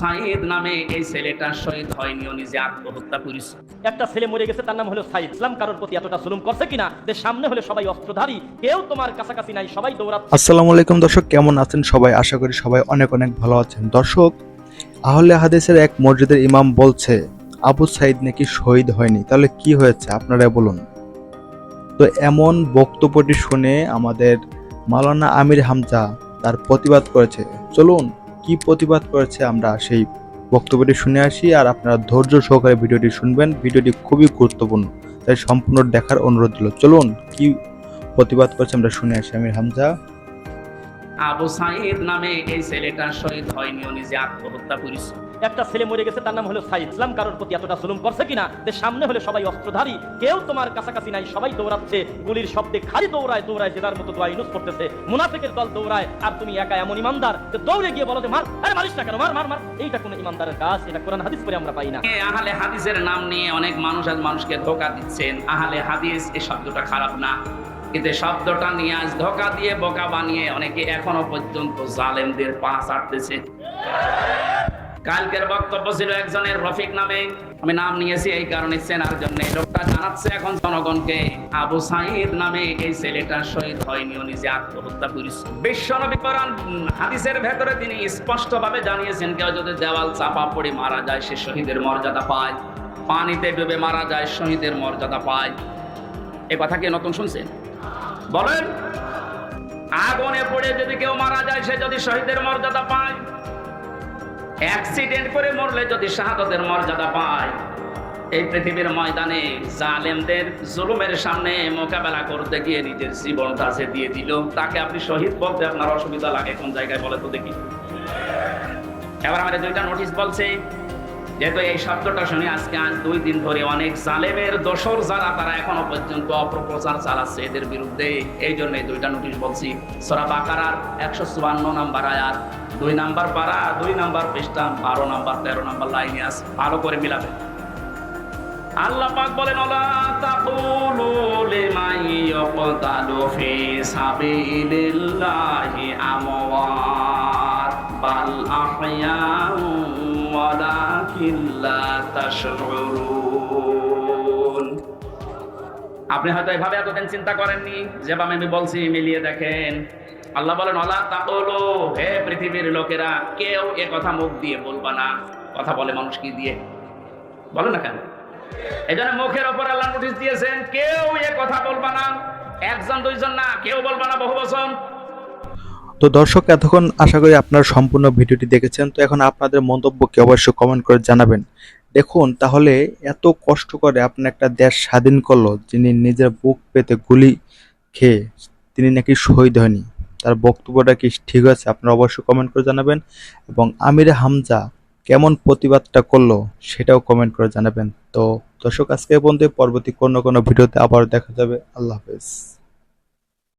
সাইদ নামে এই ছেলেটা শহীদ হয়নি ও নিজে আত্মহত্যা করেছে। একটা ছেলে মরে গেছে তার নাম হলো সাইদ ইসলাম কারোর প্রতি এতটা জুলুম করছে কিনা? যে সামনে হলে সবাই অস্ত্রধারী কেউ তোমার কাছাকাছি নাই সবাই দৌড়াচ্ছে। আসসালামু আলাইকুম দর্শক কেমন আছেন সবাই? আশা করি সবাই অনেক অনেক ভালো আছেন। দর্শক আহলে হাদিসের এক মসজিদের ইমাম বলছে আবু সাইদ নাকি শহীদ হয়নি। তাহলে কি হয়েছে? আপনারা বলুন। তো এমন বক্তব্যটি শুনে আমাদের মাওলানা আমির হামজা তার প্রতিবাদ করেছে। চলুন কি প্রতিবাদ করেছে আমরা সেই বক্তব্যটি শুনে আসি আর আপনারা ধৈর্য সহকারে ভিডিওটি শুনবেন। ভিডিওটি খুবই গুরুত্বপূর্ণ, তাই সম্পূর্ণ দেখার অনুরোধ দিল চলুন, কি প্রতিবাদ করেছে আমরা শুনে আসি। আমির হামজা। আবু সাইদ নামে এই ছেলেটা শহীদ হয়নি নিজে আত্মহত্যা করেছে। একটা ছেলে মরে গেছে, তার নাম হলো সাইদ। ইসলাম কারোর প্রতি এতটা জুলুম করছে কিনা? যে সামনে হলে সবাই অস্ত্রধারী। কেউ তোমার কাছাকাছি নাই। সবাই দৌড়াচ্ছে। গুলির শব্দে খালি দৌড়ায় দৌড়ায় জেদার মতো দোয়া ইউনুস করতেছে। মুনাফিকের দল দৌড়ায়, আর তুমি একা এমন ইমানদার যে দৌড়ে গিয়ে বলো যে, মার, আরে মারিস না কেন? মার মার মার। এইটা কোনো ইমানদারের কাজ, এটা কোরআন হাদিস করে আমরা পাই না। আহলে হাদিসের নাম নিয়ে অনেক মানুষ আজ মানুষকে ধোকা দিচ্ছেন। আহলে হাদিস এই শব্দটা খারাপ না। কিন্তু শব্দটা নিয়ে আজ ধোকা দিয়ে বোকা বানিয়ে অনেকে এখনও পর্যন্ত জালেমদের পা চাটতেছে কালকের বক্তব্য ছিল একজনের রফিক নামে। আমি নাম নিয়েছি এই কারণে চেনার জন্য। লোকটা জানাচ্ছে এখন জনগণকে আবু সাইদ নামে এই ছেলেটা শহীদ হয়নি ও নিজে আত্মহত্যা করেছে। বিশ্বনবী কোরআন উম, হাদিসের ভেতরে তিনি স্পষ্টভাবে জানিয়েছেন কেউ যদি দেওয়াল চাপা পড়ে মারা যায় সে শহীদের মর্যাদা পায়। পানিতে ডুবে মারা যায় শহীদের মর্যাদা পায়। এ কথা কি নতুন শুনছেন বলেন। আগুনে পড়ে যদি কেউ মারা যায় সে যদি শহীদের মর্যাদা পায় অ্যাক্সিডেন্ট করে মরলে যদি শাহাদতের মর্যাদা পায়, এই পৃথিবীর ময়দানে জালেমদের জুলুমের সামনে মোকাবেলা করতে গিয়ে নিজের জীবনটা যে দিয়ে দিল, তাকে আপনি শহীদ বলতে আপনার অসুবিধা লাগে কোন জায়গায় বলে তো দেখি। এবার আমাদের দুইটা নোটিশ বলছে যেহেতু এই শব্দটা শুনে আজকে আজ দুই দিন ধরে অনেক জালেমের দোসর যারা, তারা এখনও পর্যন্ত অপপ্রচার চালাচ্ছে এদের বিরুদ্ধে। এই জন্য দুইটা নোটিশ বলছি। সরা বাকারার একশো চুয়ান্ন নাম্বার আয়াত। দুই নাম্বার পারা, দুই নাম্বার পৃষ্ঠা, বারো নাম্বার, তেরো নাম্বার লাইনে আছে। ভালো করে মিলাবে। আল্লাহ পাক বলেন, ওলা তাকুলু লিমান ইয়াকতালু ফি সাবিলিল্লাহি আমওয়াত বাল তাশউরুন আপনি হয়তো এভাবে এতদিন চিন্তা করেননি যেভাবে আমি বলছি, মিলিয়ে দেখেন। আল্লাহ বলেন অলা তাকলো হে পৃথিবীর লোকেরা, কেউ এ কথা মুখ দিয়ে বলবা না। কথা বলে মানুষ কি দিয়ে? বলো না কেন? এই মুখের ওপর আল্লাহ নোটিশ দিয়েছেন, কেউ এ কথা বলবা না। একজন, দুইজন না, কেউ বলবা না বহু বছর তো দর্শক, এতক্ষণ আশা করি আপনারা সম্পূর্ণ ভিডিওটি দেখেছেন। তো এখন আপনাদের মন্তব্যকে অবশ্যই কমেন্ট করে জানাবেন। দেখুন, তাহলে এত কষ্ট করে আপনার একটা দেশ স্বাধীন করল, যিনি নিজের বুক পেতে গুলি খেয়ে তিনি নাকি শহীদ হয়নি। তার বক্তব্যটা কি ঠিক আছে? আপনারা অবশ্যই কমেন্ট করে জানাবেন এবং আমির হামজা কেমন প্রতিবাদটা করল সেটাও কমেন্ট করে জানাবেন। তো দর্শক, আজকে বন্ধু পরবর্তী কোনো কোনো ভিডিওতে আবার দেখা যাবে। আল্লাহ হাফেজ।